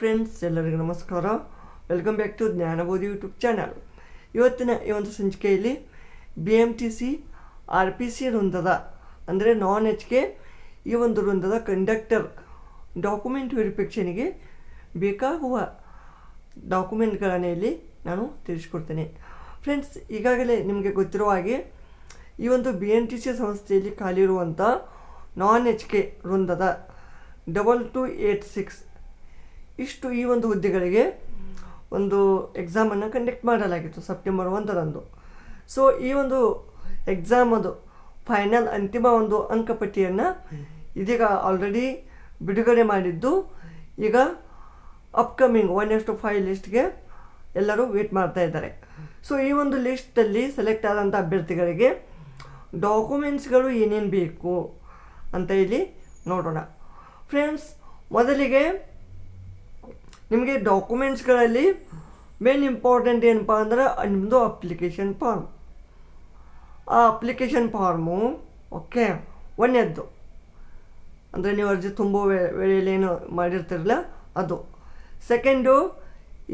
Friends ಎಲ್ಲರಿಗೂ ನಮಸ್ಕಾರ. Welcome back to Jnanabodhi YouTube channel ಇವತ್ತಿನ ಈ ಒಂದು ಸಂಚಿಕೆಯಲ್ಲಿ B M T C R P C ವೃಂದದ, ಅಂದರೆ ನಾನ್ ಎಚ್ ಕೆ ಈ ಒಂದು ವೃಂದದ ಕಂಡಕ್ಟರ್ ಡಾಕ್ಯುಮೆಂಟ್ ವೆರಿಫಿಕೇಷನ್ಗೆ ಬೇಕಾಗುವ ಡಾಕ್ಯುಮೆಂಟ್ಗಳನ್ನು ಇಲ್ಲಿ ನಾನು ತಿಳಿಸ್ಕೊಡ್ತೇನೆ. ಫ್ರೆಂಡ್ಸ್ ಈಗಾಗಲೇ ನಿಮಗೆ ಗೊತ್ತಿರುವ ಹಾಗೆ ಈ ಒಂದು ಬಿ ಎನ್ ಟಿ ಸಿ ಸಂಸ್ಥೆಯಲ್ಲಿ ಖಾಲಿ ಇರುವಂಥ ನಾನ್ ಎಚ್ ಕೆ ವೃಂದದ ಡಬಲ್ ಟು ಏಟ್ ಸಿಕ್ಸ್ ಇಷ್ಟು ಈ ಒಂದು ಹುದ್ದೆಗಳಿಗೆ ಒಂದು ಎಕ್ಸಾಮನ್ನು ಕಂಡಕ್ಟ್ ಮಾಡಲಾಗಿತ್ತು ಸೆಪ್ಟೆಂಬರ್ ಒಂದರಂದು. ಸೊ ಈ ಒಂದು ಎಕ್ಸಾಮ್ ಅದು ಫೈನಲ್ ಅಂತಿಮ ಒಂದು ಅಂಕಪಟ್ಟಿಯನ್ನು ಇದೀಗ ಆಲ್ರೆಡಿ ಬಿಡುಗಡೆ ಮಾಡಿದ್ದು ಈಗ ಅಪ್ಕಮಿಂಗ್ ಒನ್ ಎಷ್ಟು ಫೈವ್ ಲಿಸ್ಟ್ಗೆ ಎಲ್ಲರೂ ವೇಟ್ ಮಾಡ್ತಾ ಇದ್ದಾರೆ. ಸೊ ಈ ಒಂದು ಲಿಸ್ಟಲ್ಲಿ ಸೆಲೆಕ್ಟ್ ಆದಂಥ ಅಭ್ಯರ್ಥಿಗಳಿಗೆ ಡಾಕ್ಯುಮೆಂಟ್ಸ್ಗಳು ಏನೇನು ಬೇಕು ಅಂತ ಇಲ್ಲಿ ನೋಡೋಣ. ಫ್ರೆಂಡ್ಸ್ ಮೊದಲಿಗೆ ನಿಮಗೆ ಡಾಕ್ಯುಮೆಂಟ್ಸ್ಗಳಲ್ಲಿ ಮೇನ್ ಇಂಪಾರ್ಟೆಂಟ್ ಏನಪ್ಪ ಅಂದ್ರೆ ನಿಮ್ಮದು ಅಪ್ಲಿಕೇಶನ್ ಫಾರ್ಮ್ ಆ ಅಪ್ಲಿಕೇಶನ್ ಫಾರ್ಮು ಓಕೆ ಒಂದನೇದ್ದು. ಅಂದರೆ ನೀವು ಅರ್ಜಿ ತುಂಬೋ ವೇಳೆಯಲ್ಲಿ ಏನು ಮಾಡಿರ್ತಿರಲ್ಲ, ಅದು. ಸೆಕೆಂಡು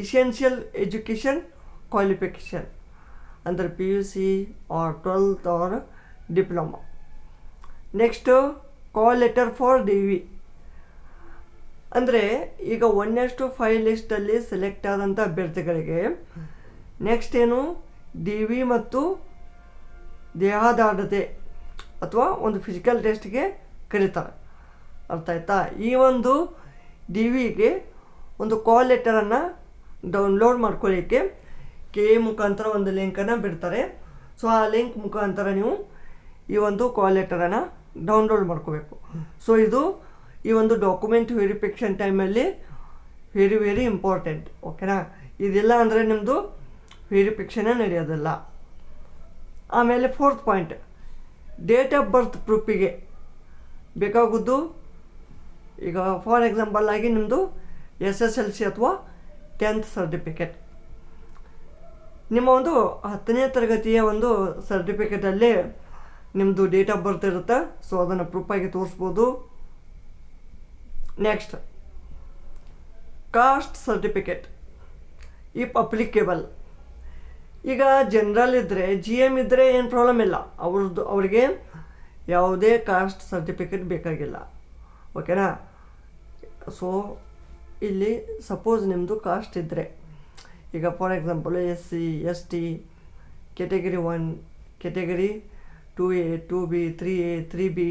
ಇಸೆನ್ಷಿಯಲ್ ಎಜುಕೇಷನ್ ಕ್ವಾಲಿಫಿಕೇಷನ್ ಅಂದರೆ P U C or twelfth or diploma next call letter for D V ಅಂದರೆ ಈಗ ಒನ್ನೆಷ್ಟು ಫೈವ್ ಲಿಸ್ಟಲ್ಲಿ ಸೆಲೆಕ್ಟ್ ಆದಂಥ ಅಭ್ಯರ್ಥಿಗಳಿಗೆ ನೆಕ್ಸ್ಟ್ ಏನು ಡಿ ವಿ ಮತ್ತು ದೇಹದಾರ್ಢತೆ ಅಥವಾ ಒಂದು ಫಿಸಿಕಲ್ ಟೆಸ್ಟ್ಗೆ ಕರೀತಾರೆ. ಅರ್ಥ ಆಯ್ತಾ? ಈ ಒಂದು ಡಿ ವಿಗೆ ಒಂದು ಕಾಲ್ ಲೆಟರನ್ನು ಡೌನ್ಲೋಡ್ ಮಾಡ್ಕೊಳ್ಳಿಕ್ಕೆ ಕೆ ಎ ಮುಖಾಂತರ ಒಂದು ಲಿಂಕನ್ನು ಬಿಡ್ತಾರೆ. ಸೊ ಆ ಲಿಂಕ್ ಮುಖಾಂತರ ನೀವು ಈ ಒಂದು ಕಾಲ್ ಲೆಟರನ್ನು ಡೌನ್ಲೋಡ್ ಮಾಡ್ಕೋಬೇಕು. ಸೊ ಇದು ಈ ಒಂದು ಡಾಕ್ಯುಮೆಂಟ್ ವೆರಿಫಿಕೇಷನ್ ಟೈಮಲ್ಲಿ ವೆರಿ ವೆರಿ ಇಂಪಾರ್ಟೆಂಟ್ ಓಕೆನಾ ಇದಿಲ್ಲ ಅಂದರೆ ನಿಮ್ಮದು ವೆರಿಫಿಕೇಷನೇ ನಡೆಯೋದಿಲ್ಲ. ಆಮೇಲೆ fourth point date of birth ಪ್ರೂಫಿಗೆ ಬೇಕಾಗುವುದು ಈಗ ಫಾರ್ ಎಕ್ಸಾಂಪಲ್ ಆಗಿ ನಿಮ್ಮದು ಎಸ್ ಎಸ್ ಎಲ್ ಸಿ ಅಥವಾ ಟೆಂತ್ ಸರ್ಟಿಫಿಕೇಟ್ ನಿಮ್ಮ ಒಂದು ಹತ್ತನೇ ತರಗತಿಯ ಒಂದು ಸರ್ಟಿಫಿಕೇಟಲ್ಲಿ ನಿಮ್ಮದು ಡೇಟ್ ಆಫ್ ಬರ್ತ್ ಇರುತ್ತೆ ಸೊ ಅದನ್ನು ಪ್ರೂಫಾಗಿ ತೋರಿಸ್ಬೋದು. ನೆಕ್ಸ್ಟ್ ಕಾಸ್ಟ್ ಸರ್ಟಿಫಿಕೇಟ್ ಈ ಅಪ್ಲಿಕೇಬಲ್ ಈಗ ಜನರಲ್ ಇದ್ದರೆ ಜಿ ಎಂ ಇದ್ದರೆ ಏನು ಪ್ರಾಬ್ಲಮ್ ಇಲ್ಲ. ಅವ್ರದ್ದು ಅವ್ರಿಗೆ ಯಾವುದೇ ಕಾಸ್ಟ್ ಸರ್ಟಿಫಿಕೇಟ್ ಬೇಕಾಗಿಲ್ಲ. ಓಕೆನಾ ಸೊ ಇಲ್ಲಿ ಸಪೋಸ್ ನಿಮ್ಮದು ಕಾಸ್ಟ್ ಇದ್ದರೆ ಈಗ for example S C S T category one category two A two B three A three B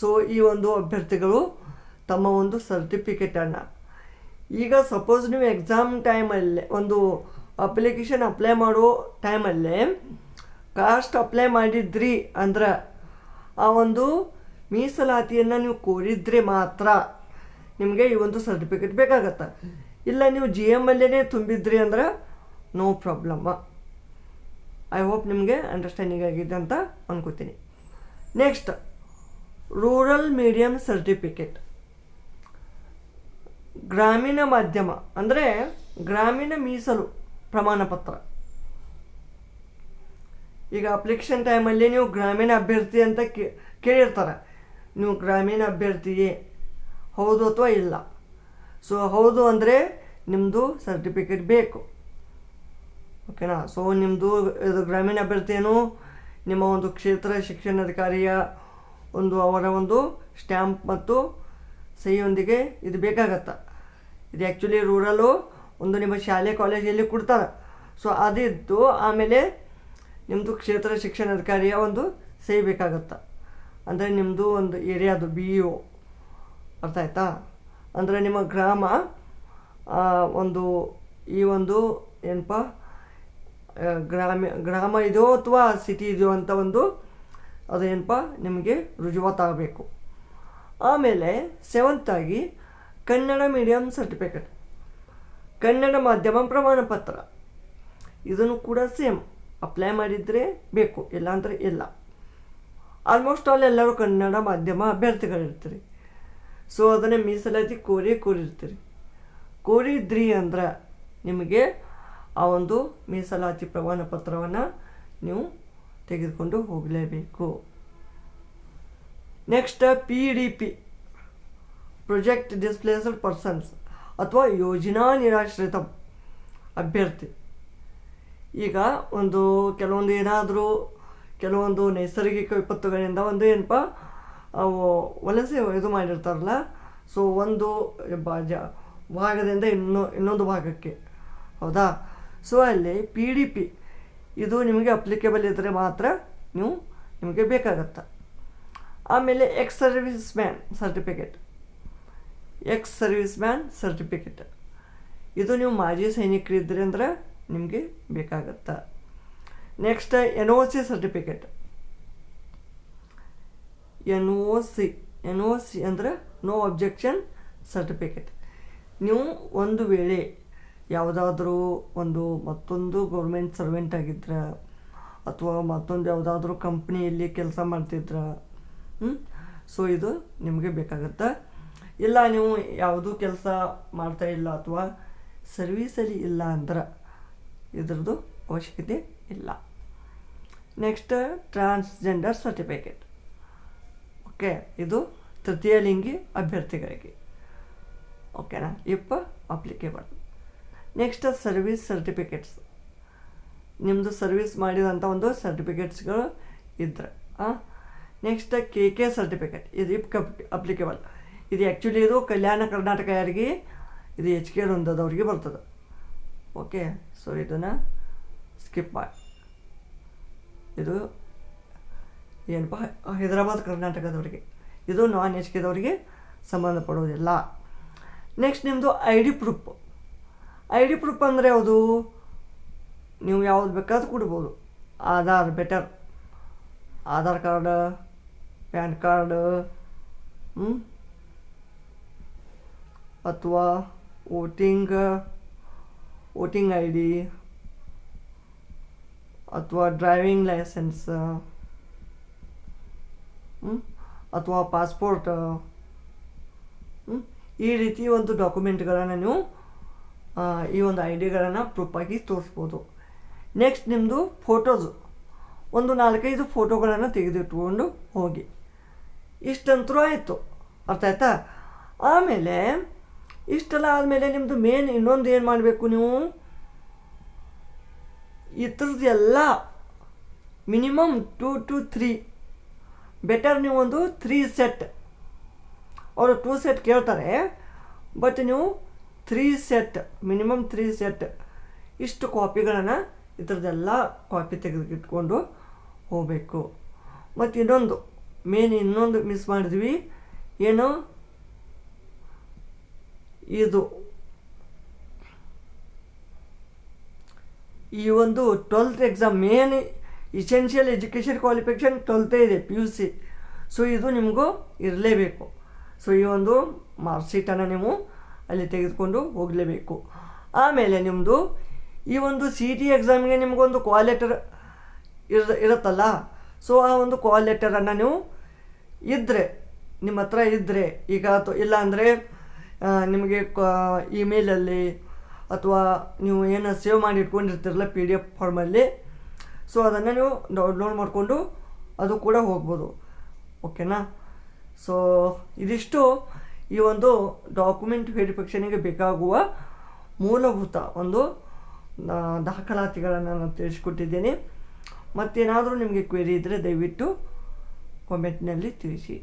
so ಈ ಒಂದು ಅಭ್ಯರ್ಥಿಗಳು ತಮ್ಮ ಒಂದು ಸರ್ಟಿಫಿಕೇಟನ್ನು ಈಗ ಸಪೋಸ್ ನೀವು ಎಕ್ಸಾಮ್ ಟೈಮಲ್ಲೇ ಒಂದು ಅಪ್ಲಿಕೇಶನ್ ಅಪ್ಲೈ ಮಾಡೋ ಟೈಮಲ್ಲೇ ಕಾಸ್ಟ್ ಅಪ್ಲೈ ಮಾಡಿದ್ರಿ ಅಂದ್ರೆ, ಆ ಒಂದು ಮೀಸಲಾತಿಯನ್ನು ನೀವು ಕೋರಿದ್ರೆ ಮಾತ್ರ ನಿಮಗೆ ಈ ಒಂದು ಸರ್ಟಿಫಿಕೇಟ್ ಬೇಕಾಗತ್ತೆ. ಇಲ್ಲ ನೀವು ಜಿ ಎಂ ಅಲ್ಲೇ ತುಂಬಿದ್ರಿ ಅಂದ್ರೆ ನೋ ಪ್ರಾಬ್ಲಮ್ಮ ಐ ಹೋಪ್ ನಿಮಗೆ ಅಂಡರ್ಸ್ಟ್ಯಾಂಡಿಂಗ್ ಆಗಿದೆ ಅಂತ ಅನ್ಕೋತೀನಿ. ನೆಕ್ಸ್ಟ್ ರೂರಲ್ ಮೀಡಿಯಮ್ ಸರ್ಟಿಫಿಕೇಟ್ ಗ್ರಾಮೀಣ ಮಾಧ್ಯಮ, ಅಂದರೆ ಗ್ರಾಮೀಣ ಮೀಸಲು ಪ್ರಮಾಣ ಪತ್ರ. ಈಗ ಅಪ್ಲಿಕೇಶನ್ ಟೈಮಲ್ಲಿ ನೀವು ಗ್ರಾಮೀಣ ಅಭ್ಯರ್ಥಿ ಅಂತ ಕೇಳಿರ್ತಾರೆ. ನೀವು ಗ್ರಾಮೀಣ ಅಭ್ಯರ್ಥಿಯೇ, ಹೌದು ಅಥವಾ ಇಲ್ಲ? ಸೊ ಹೌದು ಅಂದರೆ ನಿಮ್ಮದು ಸರ್ಟಿಫಿಕೇಟ್ ಬೇಕು. ಓಕೆನಾ ಸೊ ನಿಮ್ಮದು ಇದು ಗ್ರಾಮೀಣ ಅಭ್ಯರ್ಥಿಯನ್ನು ನಿಮ್ಮ ಒಂದು ಕ್ಷೇತ್ರ ಶಿಕ್ಷಣಾಧಿಕಾರಿಯ ಒಂದು, ಅವರ ಒಂದು ಸ್ಟ್ಯಾಂಪ್ ಮತ್ತು ಸಹಿಯೊಂದಿಗೆ ಇದು ಬೇಕಾಗತ್ತೆ? ಇದು ಆ್ಯಕ್ಚುಲಿ ರೂರಲು ಒಂದು ನಿಮ್ಮ ಶಾಲೆ ಕಾಲೇಜಲ್ಲಿ ಕೊಡ್ತಾರೆ. ಸೊ ಅದಿದ್ದು ಆಮೇಲೆ ನಿಮ್ಮದು ಕ್ಷೇತ್ರ ಶಿಕ್ಷಣಾಧಿಕಾರಿಯ ಒಂದು ಸಹಿ ಬೇಕಾಗತ್ತೆ? ಅಂದರೆ ನಿಮ್ಮದು ಒಂದು ಏರಿಯಾದು ಬಿ ಇ ಒ ಅರ್ಥ ಆಯ್ತಾ? ಅಂದರೆ ನಿಮ್ಮ ಗ್ರಾಮ ಒಂದು ಈ ಒಂದು ಏನಪ್ಪ ಗ್ರಾಮ ಗ್ರಾಮ ಇದೆಯೋ ಅಥವಾ ಸಿಟಿ ಇದೆಯೋ ಅಂತ ಒಂದು ಅದು ಏನಪ್ಪ, ನಿಮಗೆ ರುಜುವಾತಾಗಬೇಕು. ಆಮೇಲೆ ಸೆವೆಂತಾಗಿ ಕನ್ನಡ ಮೀಡಿಯಮ್ ಸರ್ಟಿಫಿಕೇಟ್ ಕನ್ನಡ ಮಾಧ್ಯಮ ಪ್ರಮಾಣ ಪತ್ರ. ಇದನ್ನು ಕೂಡ ಸೇಮ್ ಅಪ್ಲೈ ಮಾಡಿದರೆ ಬೇಕು, ಇಲ್ಲಾಂದರೆ ಇಲ್ಲ. ಆಲ್ಮೋಸ್ಟ್ ಆಲ್ ಎಲ್ಲರೂ ಕನ್ನಡ ಮಾಧ್ಯಮ ಅಭ್ಯರ್ಥಿಗಳಿರ್ತೀರಿ. ಸೊ ಅದನ್ನೇ ಮೀಸಲಾತಿ ಕೋರಿ ಕೋರಿರ್ತೀರಿ. ಕೋರಿದ್ರಿ ಅಂದ್ರೆ ನಿಮಗೆ ಆ ಒಂದು ಮೀಸಲಾತಿ ಪ್ರಮಾಣ ಪತ್ರವನ್ನು ನೀವು ತೆಗೆದುಕೊಂಡು ಹೋಗಲೇಬೇಕು. Next P D P project displaced persons ಅಥವಾ ಯೋಜನಾ ನಿರಾಶ್ರಿತ ಅಭ್ಯರ್ಥಿ. ಈಗ ಒಂದು ಕೆಲವೊಂದು ಏನಾದರೂ, ಕೆಲವೊಂದು ನೈಸರ್ಗಿಕ ವಿಪತ್ತುಗಳಿಂದ ಒಂದು ಏನಪ್ಪ ಅವು ವಲಸೆ ಇದು ಮಾಡಿರ್ತಾರಲ್ಲ, ಸೊ ಒಂದು ಜ, ಭಾಗದಿಂದ ಇನ್ನೊ, ಇನ್ನೊಂದು ಭಾಗಕ್ಕೆ. ಹೌದಾ? ಸೊ ಅಲ್ಲಿ ಪಿ ಡಿ ಪಿ ಇದು ನಿಮಗೆ ಅಪ್ಲಿಕೇಬಲ್ ಇದ್ದರೆ ಮಾತ್ರ ನೀವು ನಿಮಗೆ ಬೇಕಾಗತ್ತೆ? ಆಮೇಲೆ ex service man certificate ex service man certificate ಇದು ನೀವು ಮಾಜಿ ಸೈನಿಕರಿದ್ದರೆ ಅಂದ್ರೆ ನಿಮಗೆ ಬೇಕಾಗತ್ತೆ. Next N O C certificate N O C N O C ಅಂದರೆ ನೋ ಅಬ್ಜೆಕ್ಷನ್ ಸರ್ಟಿಫಿಕೇಟ್ ನೀವು ಒಂದು ವೇಳೆ ಯಾವುದಾದ್ರೂ ಒಂದು ಮತ್ತೊಂದು ಗೌರ್ಮೆಂಟ್ ಸರ್ವೆಂಟ್ ಆಗಿದ್ರೆ, ಅಥವಾ ಮತ್ತೊಂದು ಯಾವುದಾದ್ರೂ ಕಂಪ್ನಿಯಲ್ಲಿ ಕೆಲಸ ಮಾಡ್ತಿದ್ರ ಸೊ ಇದು ನಿಮಗೆ ಬೇಕಾಗುತ್ತೆ. ಇಲ್ಲ, ನೀವು ಯಾವುದೂ ಕೆಲಸ ಮಾಡ್ತಾ ಇಲ್ಲ ಅಥವಾ ಸರ್ವೀಸಲ್ಲಿ ಇಲ್ಲ ಅಂದ್ರೆ ಇದ್ರದ್ದು ಅವಶ್ಯಕತೆ ಇಲ್ಲ. ನೆಕ್ಸ್ಟ್ ಟ್ರಾನ್ಸ್ಜೆಂಡರ್ ಸರ್ಟಿಫಿಕೇಟ್ ಓಕೆ ಇದು ತೃತೀಯ ಲಿಂಗಿ ಅಭ್ಯರ್ಥಿಗಳಿಗೆ. ಓಕೆನಾ ಇಪ್ಪ ಅಪ್ಲಿಕೇಬಲ್ ನೆಕ್ಸ್ಟ್ ಸರ್ವಿಸ್ ಸರ್ಟಿಫಿಕೇಟ್ಸ್ ನಿಮ್ಮದು ಸರ್ವಿಸ್ ಮಾಡಿದಂಥ ಒಂದು ಸರ್ಟಿಫಿಕೇಟ್ಸ್ಗಳು ಇದ್ರೆ ನೆಕ್ಸ್ಟ್ ಕೆ ಕೆ ಸರ್ಟಿಫಿಕೇಟ್ ಇದು ಇಪ್ ಅಪ್ಲಿಕೇಬಲ್ ಇದು ಆ್ಯಕ್ಚುಲಿ ಇದು ಕಲ್ಯಾಣ ಕರ್ನಾಟಕ ಯಾರಿಗೆ? ಇದು ಎಚ್ ಕೆ ವೃಂದದವ್ರಿಗೆ ಬರ್ತದೆ. ಓಕೆ ಸೊ ಇದನ್ನು ಸ್ಕಿಪ್ ಮಾಡಿ. ಇದು ಏನಪ್ಪ? ಹೈದರಾಬಾದ್ ಕರ್ನಾಟಕದವರಿಗೆ. ಇದು ನಾನ್ ಎಚ್ ಕೆದವರಿಗೆ ಸಂಬಂಧಪಡೋದಿಲ್ಲ ನೆಕ್ಸ್ಟ್ ನಿಮ್ಮದು I D proof I D proof ಅಂದರೆ ಯಾವುದು? ನೀವು ಯಾವ್ದು ಬೇಕಾದ್ರೂ ಕೊಡ್ಬೋದು. Aadhaar better Aadhaar card PAN card ಅಥವಾ ವೋಟಿಂಗ್ ವೋಟಿಂಗ್ ಐ ಡಿ, ಅಥವಾ ಡ್ರೈವಿಂಗ್ ಲೈಸೆನ್ಸ್ ಅಥವಾ ಪಾಸ್ಪೋರ್ಟ್ ಈ ರೀತಿ ಒಂದು ಡಾಕ್ಯುಮೆಂಟ್ಗಳನ್ನು ನೀವು ಈ ಒಂದು ಐ ಡಿಗಳನ್ನು ಪ್ರೂಫಾಗಿ ತೋರಿಸ್ಬೋದು. ನೆಕ್ಸ್ಟ್ ನಿಮ್ಮದು ಫೋಟೋಸು. ಒಂದು ನಾಲ್ಕೈದು ಫೋಟೋಗಳನ್ನು ತೆಗೆದಿಟ್ಕೊಂಡು ಹೋಗಿ. ಇಷ್ಟಂತರೂ ಆಯಿತು. ಅರ್ಥ ಆಯ್ತಾ? ಆಮೇಲೆ ಇಷ್ಟೆಲ್ಲ ಆದಮೇಲೆ ನಿಮ್ಮದು ಮೇನ್ ಇನ್ನೊಂದು ಏನು ಮಾಡಬೇಕು ನೀವು? ಈ ಎಲ್ಲ minimum two to three better ನೀವು ಒಂದು ತ್ರೀ ಸೆಟ್ ಅವರು ಟೂ ಸೆಟ್ ಕೇಳ್ತಾರೆ ಬಟ್ ನೀವು three set minimum three set ಇಷ್ಟು ಕಾಪಿಗಳನ್ನು ಇದ್ರದ್ದೆಲ್ಲ ಕಾಪಿ ತೆಗೆದಿಟ್ಕೊಂಡು ಹೋಗಬೇಕು. ಮತ್ತು ಇನ್ನೊಂದು ಮೇನ್ ಇನ್ನೊಂದು ಮಿಸ್ ಮಾಡಿದ್ವಿ. ಏನು? ಇದು. ಈ ಒಂದು twelfth exam main essential education qualification ಟ್ವೆಲ್ತೇ ಇದೆ ಪಿ ಯು ಸಿ ಸೊ ಇದು ನಿಮಗೂ ಇರಲೇಬೇಕು. ಸೊ ಈ ಒಂದು ಮಾರ್ಕ್ಶೀಟನ್ನು ನೀವು ಅಲ್ಲಿ ತೆಗೆದುಕೊಂಡು ಹೋಗಲೇಬೇಕು. ಆಮೇಲೆ ನಿಮ್ಮದು ಈ ಒಂದು ಸಿ ಟಿ ಎಕ್ಸಾಮ್ಗೆ ನಿಮಗೊಂದು ಕ್ವಾಲೆಟರ್ ಇರ್ ಇರ ಇರುತ್ತಲ್ಲ? ಸೊ ಆ ಒಂದು ಕಾಲ್ ಲೆಟರನ್ನು ನೀವು ಇದ್ದರೆ ನಿಮ್ಮ ಹತ್ರ ಇದ್ದರೆ ಈಗ ಅಥವಾ ಇಲ್ಲ ಅಂದರೆ ನಿಮಗೆ ಇಮೇಲಲ್ಲಿ ಅಥವಾ ನೀವು ಏನು ಸೇವ್ ಮಾಡಿ ಇಟ್ಕೊಂಡಿರ್ತೀರಲ್ಲ ಪಿ ಡಿ ಎಫ್ ಫಾರ್ಮಲ್ಲಿ ಸೊ ಅದನ್ನು ನೀವು ಡೌನ್ಲೋಡ್ ಮಾಡಿಕೊಂಡು ಅದು ಕೂಡ ಹೋಗ್ಬೋದು. ಓಕೆನಾ ಸೊ ಇದಿಷ್ಟು ಈ ಒಂದು ಡಾಕ್ಯುಮೆಂಟ್ ವೆರಿಫಿಕೇಷನಿಗೆ ಬೇಕಾಗುವ ಮೂಲಭೂತ ಒಂದು ದಾಖಲಾತಿಗಳನ್ನು ನಾನು ತಿಳಿಸ್ಕೊಟ್ಟಿದ್ದೇನೆ. ಮತ್ತೇನಾದರೂ ನಿಮಗೆ ಕ್ವೆರಿ ಇದ್ದರೆ ದಯವಿಟ್ಟು ಕಾಮೆಂಟ್ನಲ್ಲಿ ತಿಳಿಸಿ.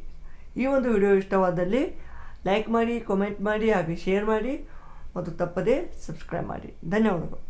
ಈ ಒಂದು ವಿಡಿಯೋ ಇಷ್ಟವಾದಲ್ಲಿ ಲೈಕ್ ಮಾಡಿ ಕಾಮೆಂಟ್ ಮಾಡಿ, ಹಾಗೆ ಶೇರ್ ಮಾಡಿ, ಮತ್ತು ತಪ್ಪದೇ ಸಬ್ಸ್ಕ್ರೈಬ್ ಮಾಡಿ. ಧನ್ಯವಾದಗಳು.